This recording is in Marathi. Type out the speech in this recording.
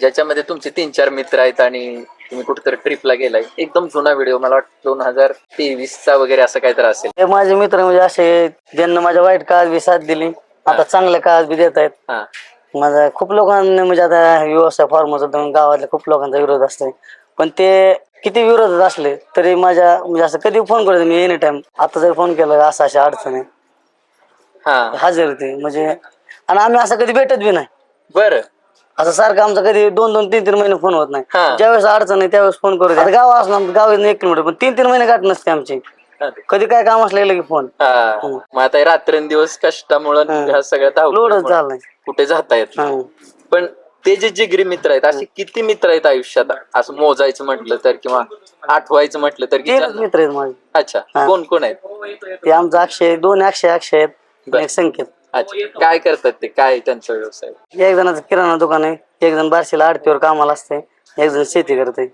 ज्याच्यामध्ये तुमचे तीन चार मित्र आहेत आणि तुम्ही कुठेतरी ट्रिपला गेलाय. एकदम जुना व्हिडिओ मला वाटतं दोन हजार तेवीस चा वगैरे असं काहीतरी असेल. हे माझे मित्र म्हणजे असे ज्यांना माझ्या वाईट काळात बी साथ दिली आता चांगल्या काळात बी देत आहेत. हा. माझा खूप लोकांनी म्हणजे आता व्यवसाय फॉर्मचा गावातल्या खूप लोकांचा विरोध असतो पण ते किती विरोधात असले तरी माझ्या म्हणजे असं कधी फोन करतो मी एनी टाइम आता जर फोन केला असं अशा अडचणी. हा. हजर ते म्हणजे आणि आम्ही असं कधी भेटत बी नाही. बर. असं सारखं आमचा कधी दोन दोन तीन तीन महिने फोन होत नाही. हा. ज्यावेळेस अडचण आहे त्यावेळेस फोन करू द्या. गाव असणार गाव आहे एक किलोमीटर पण तीन तीन महिने गाठ नसते आमची. कधी काय काम असलं की फोन हा. मग आता रात्रंदिवस कष्टामुळे ह्या सगळ्या लोडच धावपळीमुळं झालं कुठे जाता येत नाही. पण ते जे जिगरी मित्र आहेत असे किती मित्र आहेत आयुष्यात? असं मोजायचं म्हटलं तर किंवा आठवायचं म्हटलं तर की तीनच ज्यांना- मित्र आहेत माझे. अच्छा. कोण कोण आहेत? ते आमचं अक्षय दोन अक्षय अक्षय आहेत. बर. आणि एक संकेत. अच्छा. काय करतात ते? काय त्यांचा व्यवसाय? एक जणाचं किराणा दुकान आहे एक जण बारशीला आडतीवर कामाला असते एक जण शेती करते